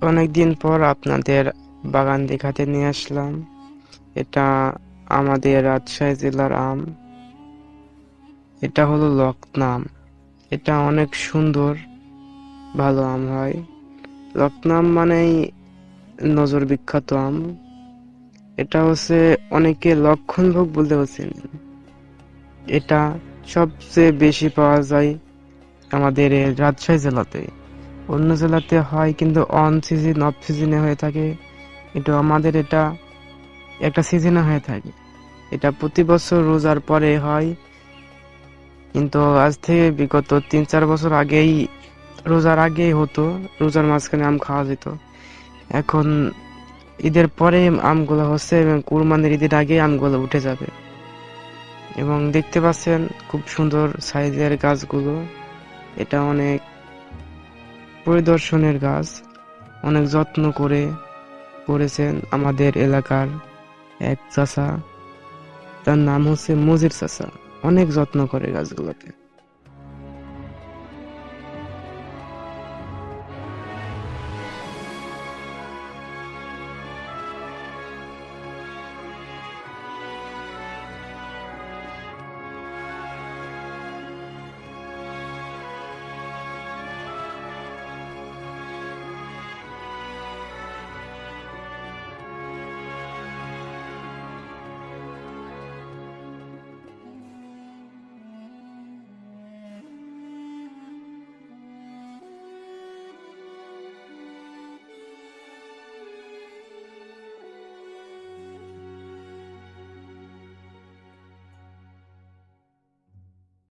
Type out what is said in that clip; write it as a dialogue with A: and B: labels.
A: অনেকদিন পর আপনাদের বাগান দেখাতে নিয়ে আসলাম। এটা আমাদের রাজশাহী জেলার আম। এটা হলো লকনাম। এটা অনেক সুন্দর, ভালো আম হয়। লকনাম মানেই নজর বিখ্যাত আম। এটা হচ্ছে অনেকে লক্ষণ ভোগ বলতে চেনেন এটা সবচেয়ে বেশি পাওয়া যায় আমাদের রাজশাহী জেলাতে। অন্য জেলাতে হয়, কিন্তু অন সিজন অফ সিজনে হয়ে থাকে। কিন্তু আমাদের এটা একটা সিজনে হয়ে থাকে। এটা প্রতি বছর রোজার পরে হয়। কিন্তু আজ থেকে বিগত তিন চার বছর আগেই, রোজার আগেই হতো। রোজার মাঝখানে আম খাওয়া যেত। এখন ঈদের পরে আমগুলো হচ্ছে এবং কুরবানির ঈদের আগে আমগুলো উঠে যাবে। এবং দেখতে পাচ্ছেন খুব সুন্দর সাইজের গাছগুলো। এটা অনেক পরিদর্শনের গাছ অনেক যত্ন করে করেছেন আমাদের এলাকার এক চাষা তার নাম হচ্ছে মজির চাষা অনেক যত্ন করে গাছগুলোতে।